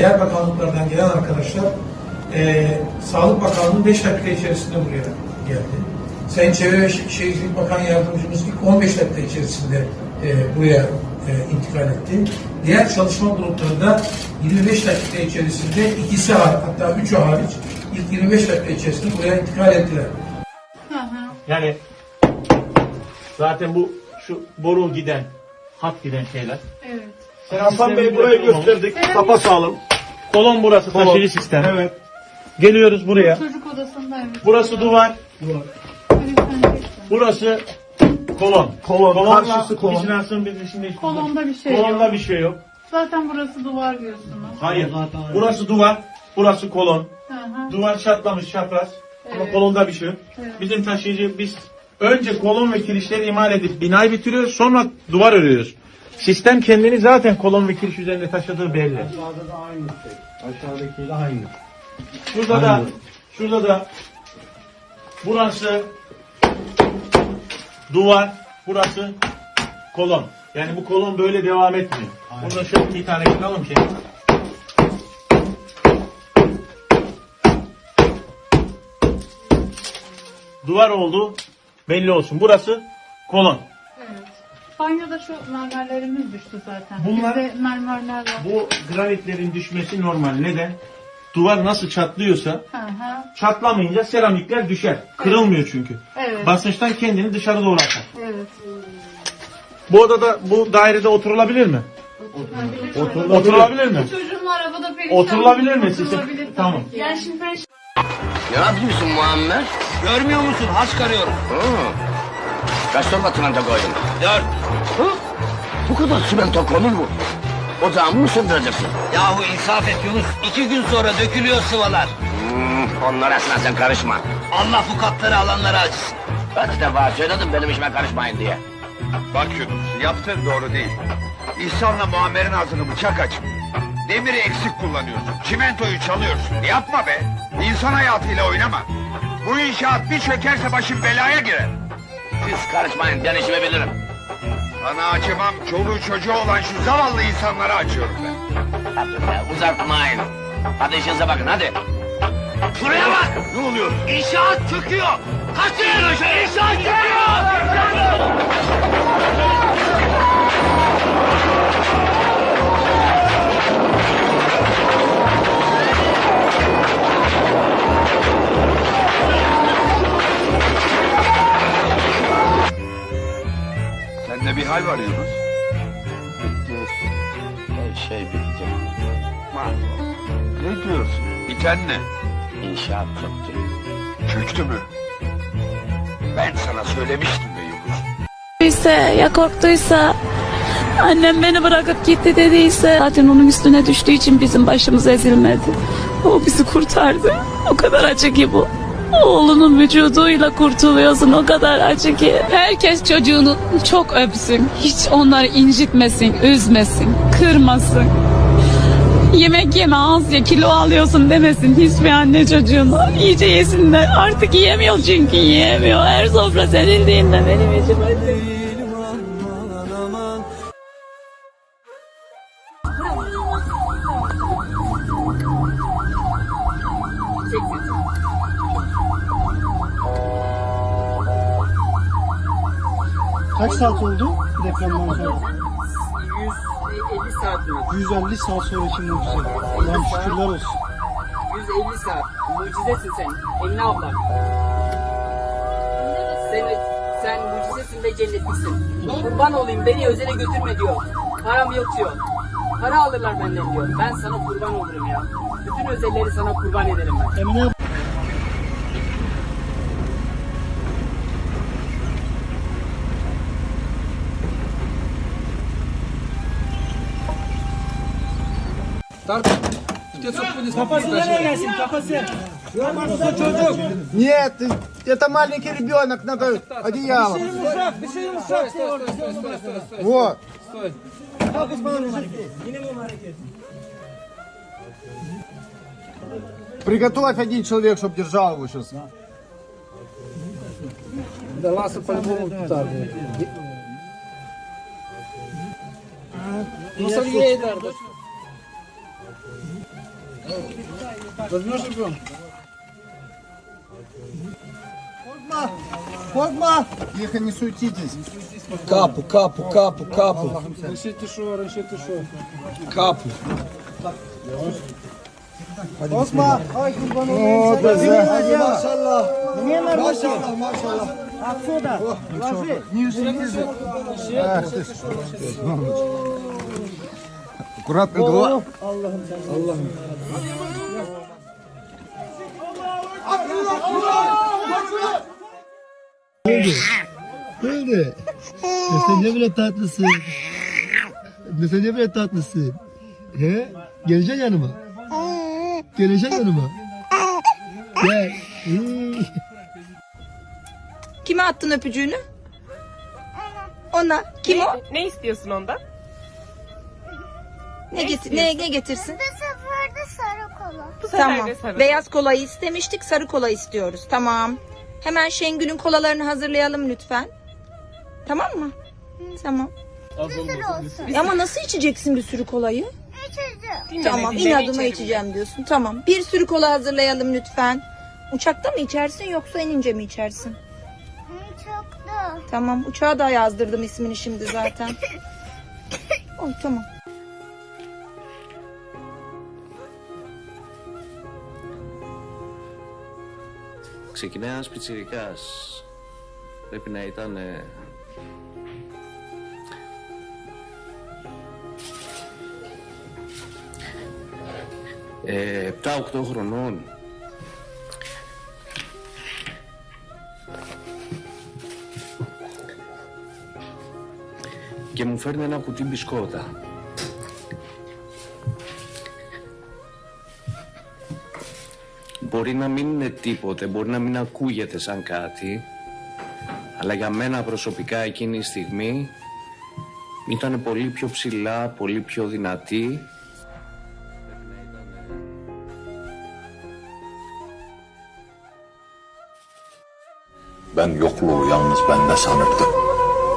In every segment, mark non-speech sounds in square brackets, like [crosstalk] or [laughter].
Diğer bakanlıklardan gelen arkadaşlar e, Sağlık Bakanlığı 5 dakika içerisinde buraya geldi. Sayın Çevre ve Şe- Şehircilik Bakan Yardımcımız ilk 15 dakika içerisinde e, buraya e, intikal etti. Diğer çalışma grupları da 25 dakika içerisinde ikisi hariç, hatta üçü hariç ilk 25 dakika içerisinde buraya intikal ettiler. Yani zaten bu şu boru giden, hat giden şeyler. Evet. Hasan Bey burayı gösterdik. Kafa sağlam. Kolon burası taşıyıcı sistem. Evet. Geliyoruz buraya. Çocuk odasında evet. Burası duvar. Bir tane şey. Burası kolon. Kolon, Kolonla karşısı kolon. vicinansın bir şimdi Kolonda bir şey Kolonda yok. bir şey yok. Zaten burası duvar diyorsunuz. Hayır. Burası duvar. Burası kolon. Hı hı. Duvar çatlamış çapraz. Ama Evet. kolonda bir şey yok. Evet. Bizim taşıyıcı biz önce kolon ve kirişleri imal edip binayı bitiriyoruz sonra duvar örüyoruz. Sistem kendini zaten kolon ve kiriş üzerinde taşıdığı belli. Aşağıda da aynı şey. Aşağıdaki de aynı. Şurada da şurada da burası duvar, burası kolon. Yani bu kolon böyle devam etmiyor. Burada şöyle iki tane yapalım ki. Duvar oldu. Belli olsun. Burası kolon. Banyoda şu mermerlerimiz düştü zaten. Bunlar- Bizde mermerler var. Bu granitlerin düşmesi normal. Neden? Duvar nasıl çatlıyorsa Hı hı. çatlamayınca seramikler düşer. Kırılmıyor çünkü. Evet. Basınçtan kendini dışarı doğru atar. Evet. Bu odada, bu dairede oturulabilir mi? Oturulabilir mi? Çocuğum arabada perişan. Oturulabilir mi sizin? Oturulabilir tabii Tamam. ki. Yani şimdi ben Ne yapıyorsun Muammer? Görmüyor musun? Haç karıyorum. Kaç torba çimento koydun? Dört. Bu kadar çimento konur mu? Ocağımı mı söndüreceksin? Yahu insaf et Yunus. İki gün sonra dökülüyor sıvalar. Hmm, onlara sen karışma. Allah bu katları alanlara acısın. Kaç defa söyledim benim işime karışmayın diye. Bak Yunus, yaptığın doğru değil. İhsan'la Muammer'in ağzını bıçak aç. Demiri eksik kullanıyorsun. Çimentoyu çalıyorsun. Yapma be. İnsan hayatıyla oynama. Bu inşaat bir çökerse başın belaya girer. Siz karışmayın ben işimi bilirim. Sana acımam, çoluğu çocuğu olan şu zavallı insanlara acıyorum ben. Hadi be uzatmayın. Hadi işinize bakın hadi. Şuraya bak. Ne oluyor? İnşaat çöküyor. Kaçın. İnşaat çöküyor. Sende bir hal var Yunus. Her şey bitti. Ne diyorsun? Biten ne? İnşaat çöktü. Çöktü mü? Ben sana söylemiştim be Yunus. ise ya korktuysa annem beni bırakıp gitti dediyse zaten onun üstüne düştüğü için bizim başımız ezilmedi. O bizi kurtardı. O kadar acı ki bu. Oğlunun vücuduyla kurtuluyorsun o kadar acı ki. Herkes çocuğunu çok öpsün. Hiç onları incitmesin, üzmesin, kırmasın. Yemek yeme az ye kilo alıyorsun demesin hiçbir anne çocuğuna. İyice yesinler. Artık yiyemiyor çünkü yiyemiyor. Her sofra serildiğinde benim içim acıyor. Saat oldu depremden sonra? 150 saat mi? 150 saat sonraki mucize. Allah'ım şükürler olsun. 150 saat. Mucizesin sen. Emine abla. Sen, sen mucizesin ve cennetliksin. Kurban olayım beni özele götürme diyor. Param yok diyor. Para alırlar benden diyor. Ben sana kurban olurum ya. Bütün özelleri sana kurban ederim ben. Emine Tartın. Нет, это маленький ребенок, надо одеяло. Вот. Приготовь один человек, чтобы держал его сейчас. Да. Ласа по-любому так. Ну, Сергей, да. Возьмешь его? Ходма! Ходма! Тихо, не суетитесь. Капу, капу, капу, капу. Решите шо, решите шо. Капу. Ходма! Ай, О, да, да. Не нарушай. Отсюда. Ну Ложи. Не ушли. Murat ne dua? Allah'ım Allah'ım. Ne oldu? Ne oldu? Sen ne böyle tatlısın? Sen ne böyle tatlısın? He? Geleceksin yanıma. Geleceksin yanıma. Gel. Kime attın öpücüğünü? Ona. Kim o? Ne istiyorsun ondan? Ne, getir ne, ne getirsin? Bu sefer de sarı kola. Tamam. Beyaz kolayı istemiştik, sarı kola istiyoruz. Tamam. Hemen Şengül'ün kolalarını hazırlayalım lütfen. Tamam mı? Tamam. Bir sürü olsun. Ama nasıl içeceksin bir sürü kolayı? İçeceğim. Tamam, inadıma içeceğim diyorsun. Tamam. Bir sürü kola hazırlayalım lütfen. Uçakta mı içersin yoksa inince mi içersin? Da. Tamam. Uçağa da yazdırdım ismini şimdi zaten. [laughs] Oy tamam. Ξεκινάει ένας πιτσιρικάς. Πρέπει να ήταν... ε, Ε, 7-8 χρονών. Και μου φέρνει ένα κουτί μπισκότα. Μπορεί να μην είναι τίποτε, μπορεί να μην ακούγεται σαν κάτι, αλλά για μένα προσωπικά εκείνη η στιγμή ήταν πολύ πιο ψηλά, πολύ πιο δυνατή. Ben yokluğu yalnız bende sanırdım.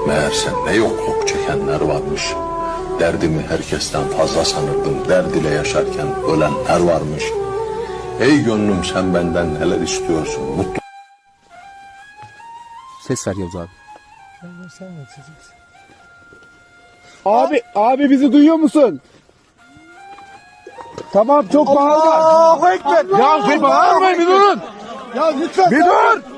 Meğerse ne yokluk çekenler varmış. Derdimi herkesten fazla sanırdım. Derd ile yaşarken ölenler varmış. Ey gönlüm sen benden neler istiyorsun? Mutlu Ses ver Yavuz abi. Abi, abi bizi duyuyor musun? Tamam çok bağırma. Allahu Ekber. Ya bir bağırmayın bir durun. Ya lütfen. Bir dur.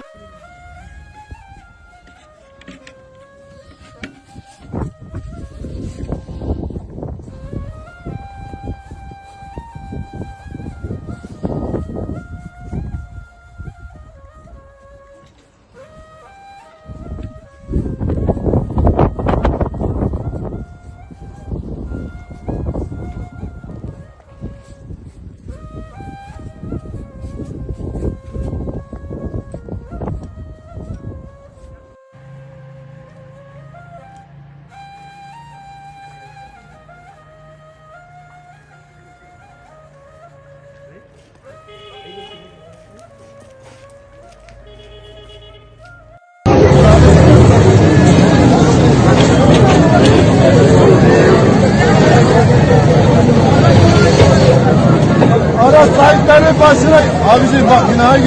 Sen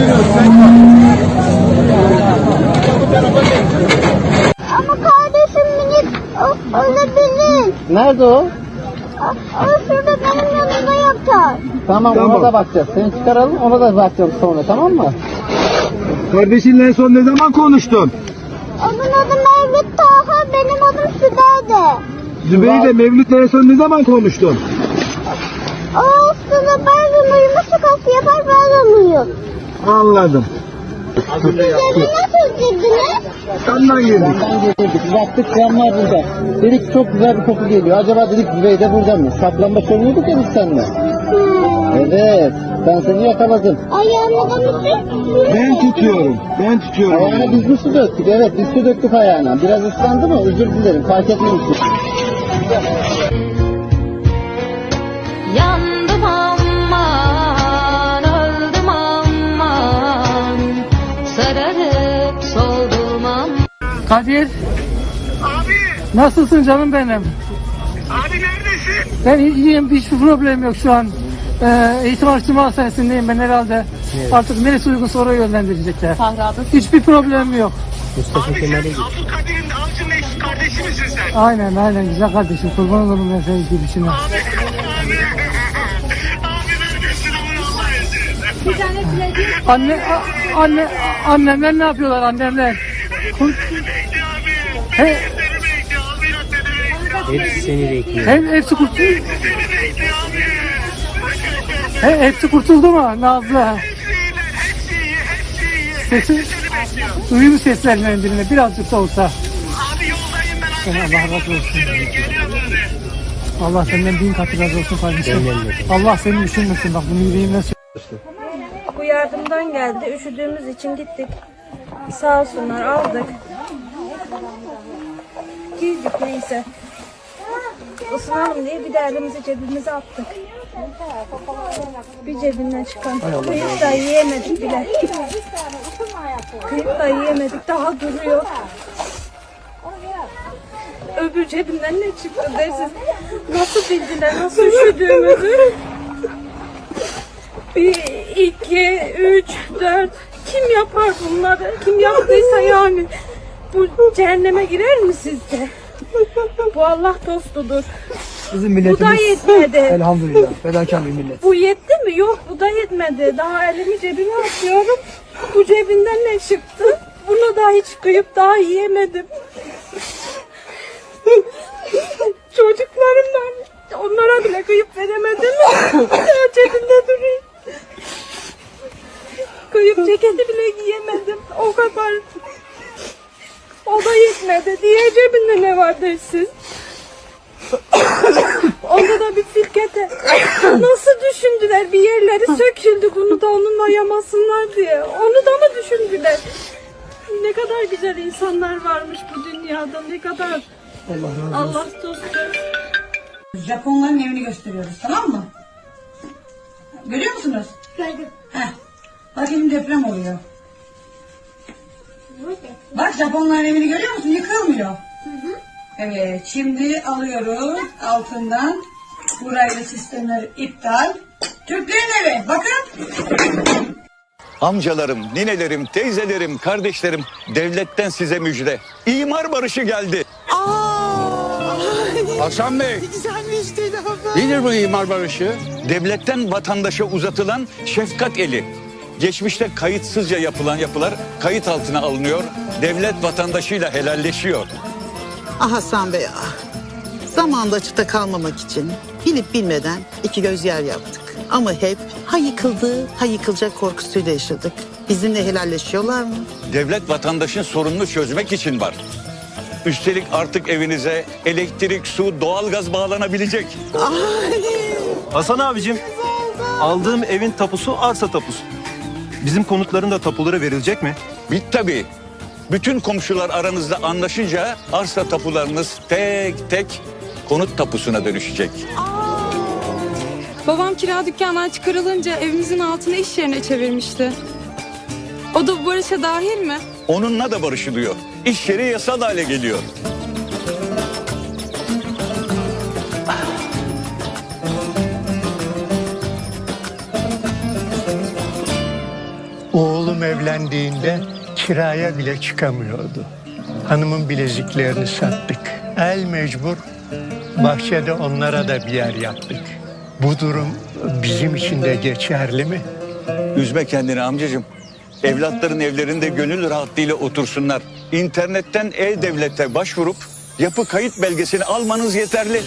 bak. Ama kardeşim minik o, ölebilir. Nerede o? O, o şurada benim yanımda yatar. Tamam, ona da bakacağız. Seni çıkaralım ona da bakacağız sonra tamam mı? Kardeşinle en son ne zaman konuştun? Onun adı Mevlüt Taha, benim adım Sübeyde. Zübeyde Mevlüt'le en son ne zaman konuştun? O aslında bazen uyuma şakası yapar, bazen uyur. Anladım. Eve nasıl girdiniz? Senden girdik. girdik. Baktık camlar burada. Dedik çok güzel bir koku geliyor. Acaba dedik Zübeyde burada mı? Saklambaç oynuyorduk ya biz seninle. Evet. Ben seni yakaladım. Ayağımı da mı? Ben tutuyorum. Ben tutuyorum. Ayağına biz mi su döktük? Evet biz su döktük ayağına. Biraz ıslandı mı? Özür dilerim. Fark etmemiştim. Yandım Kadir. Abi. Nasılsın canım benim? Abi neredesin? Ben iyiyim. Hiçbir problem yok şu an. Ee, eğitim araştırma hastanesindeyim ben herhalde. Artık neresi uygunsa oraya yönlendirecekler. Hiçbir problemim yok. Mustafa Kemal'e git. Abdülkadir'in avcının eş kardeşi misin sen? Aynen aynen güzel kardeşim kurban olurum ben senin gibisine. [laughs] Abi neredesin aman Allah izniyle. Bir tane. Anne, a- anne, annemler ne yapıyorlar annemler? Kur- abi. He. Hepsi seni bekliyor. he, hepsi kurtuldu. He, hepsi kurtuldu mu Nazlı? Sesi, duyayım seslerinden birine birazcık da olsa. Abi yoldayım ben abi. Allah razı olsun. Geliyorum abi. Allah senden bin katı razı olsun kardeşim. Allah seni düşünmesin bak bunu yüreğimden söylüyorum. Bu yardımdan geldi. Üşüdüğümüz için gittik. Sağ olsunlar aldık. Giydik neyse. Isınalım diye bir de elimizi cebimize attık. Bir cebinden çıkan. Kıyıp da yiyemedik bile. Kıyıp da yiyemedik. Daha duruyor. Öbür cebinden ne çıktı dersiz. Nasıl bildiler, nasıl üşüdüğümüzü. Bir, iki, üç, dört. Kim yapar bunları? Kim yaptıysa yani. Bu cehenneme girer mi sizce? Bu Allah dostudur. Bizim Bu da yetmedi. elhamdülillah fedakar bir millet. Bu yetti mi? Yok bu da yetmedi. Daha elimi cebime atıyorum. Bu cebinden ne çıktı? Bunu da hiç kıyıp daha yiyemedim. Çocuklarımdan onlara bile kıyıp veremedim. Daha cebimde duruyor. Kıyıp ceketi bile giyemedim. O kadar. O da yetmedi. Diğer cebinde ne var dersiz? Onda da bir firkete. Nasıl düşündüler bir yerleri söküldü bunu da onunla yamasınlar diye. Onu da mı düşündüler? Ne kadar güzel insanlar varmış bu dünyada. Ne kadar Allah dostu. Japonların evini gösteriyoruz tamam mı? Görüyor musunuz? Gördüm. Heh. Bak şimdi deprem oluyor. Bak Japonların evini görüyor musun? Yıkılmıyor. Evet şimdi alıyoruz altından. Burayla sistemleri iptal. Türklerin evi bakın. Amcalarım, ninelerim, teyzelerim, kardeşlerim, devletten size müjde. İmar barışı geldi. Hasan Bey. Nedir bu imar barışı? Devletten vatandaşa uzatılan şefkat eli. Geçmişte kayıtsızca yapılan yapılar kayıt altına alınıyor. Devlet vatandaşıyla helalleşiyor. Ah Hasan Bey ah. Zamanda çıta kalmamak için bilip bilmeden iki göz yer yaptık. Ama hep ha yıkıldı ha yıkılacak korkusuyla yaşadık. Bizimle helalleşiyorlar mı? Devlet vatandaşın sorununu çözmek için var. Üstelik artık evinize elektrik, su, doğalgaz bağlanabilecek. Hasan abicim aldığım evin tapusu arsa tapusu. Bizim konutların da tapuları verilecek mi? Bit tabii. Bütün komşular aranızda anlaşınca arsa tapularınız tek tek konut tapusuna dönüşecek. Babam kira dükkandan çıkarılınca evimizin altını iş yerine çevirmişti. O da bu barışa dahil mi? Onunla da barışılıyor. İş yeri yasal hale geliyor. Oğlum evlendiğinde kiraya bile çıkamıyordu. Hanımın bileziklerini sattık. El mecbur bahçede onlara da bir yer yaptık. Bu durum bizim için de geçerli mi? Üzme kendini amcacığım. Evlatların evlerinde gönül rahatlığıyla otursunlar. İnternetten e-devlete başvurup yapı kayıt belgesini almanız yeterli.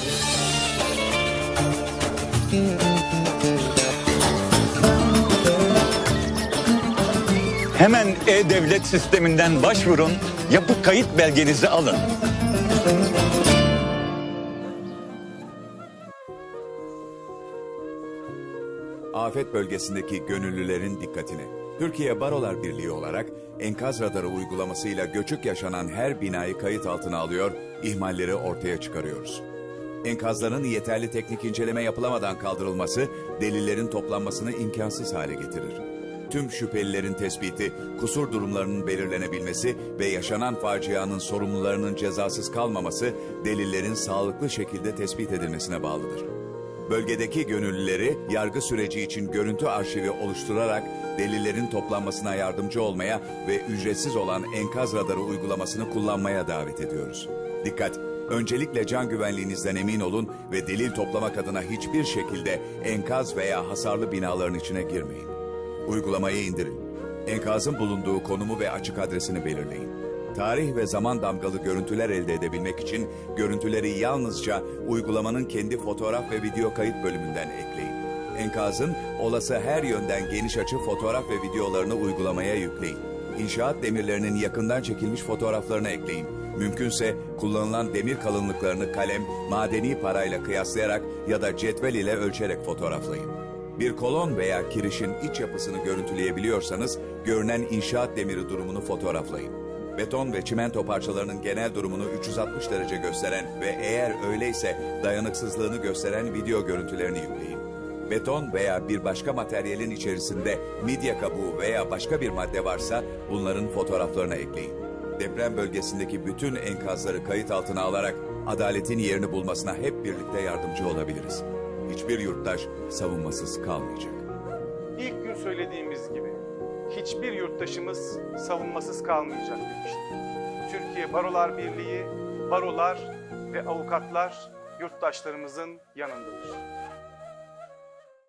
Hemen e-devlet sisteminden başvurun, yapı kayıt belgenizi alın. Afet bölgesindeki gönüllülerin dikkatine. Türkiye Barolar Birliği olarak enkaz radarı uygulamasıyla göçük yaşanan her binayı kayıt altına alıyor, ihmalleri ortaya çıkarıyoruz. Enkazların yeterli teknik inceleme yapılamadan kaldırılması, delillerin toplanmasını imkansız hale getirir. Tüm şüphelilerin tespiti, kusur durumlarının belirlenebilmesi ve yaşanan facianın sorumlularının cezasız kalmaması, delillerin sağlıklı şekilde tespit edilmesine bağlıdır. Bölgedeki gönüllüleri yargı süreci için görüntü arşivi oluşturarak delillerin toplanmasına yardımcı olmaya ve ücretsiz olan enkaz radarı uygulamasını kullanmaya davet ediyoruz. Dikkat! Öncelikle can güvenliğinizden emin olun ve delil toplamak adına hiçbir şekilde enkaz veya hasarlı binaların içine girmeyin. Uygulamayı indirin. Enkazın bulunduğu konumu ve açık adresini belirleyin. Tarih ve zaman damgalı görüntüler elde edebilmek için görüntüleri yalnızca uygulamanın kendi fotoğraf ve video kayıt bölümünden ekleyin. Enkazın olası her yönden geniş açı fotoğraf ve videolarını uygulamaya yükleyin. İnşaat demirlerinin yakından çekilmiş fotoğraflarını ekleyin. Mümkünse kullanılan demir kalınlıklarını kalem, madeni parayla kıyaslayarak ya da cetvel ile ölçerek fotoğraflayın. Bir kolon veya kirişin iç yapısını görüntüleyebiliyorsanız görünen inşaat demiri durumunu fotoğraflayın. Beton ve çimento parçalarının genel durumunu 360 derece gösteren ve eğer öyleyse dayanıksızlığını gösteren video görüntülerini yükleyin. Beton veya bir başka materyalin içerisinde midye kabuğu veya başka bir madde varsa bunların fotoğraflarını ekleyin. Deprem bölgesindeki bütün enkazları kayıt altına alarak adaletin yerini bulmasına hep birlikte yardımcı olabiliriz. Hiçbir yurttaş savunmasız kalmayacak. İlk gün söylediğimiz gibi hiçbir yurttaşımız savunmasız kalmayacak demiştik. Türkiye Barolar Birliği, barolar ve avukatlar yurttaşlarımızın yanındadır.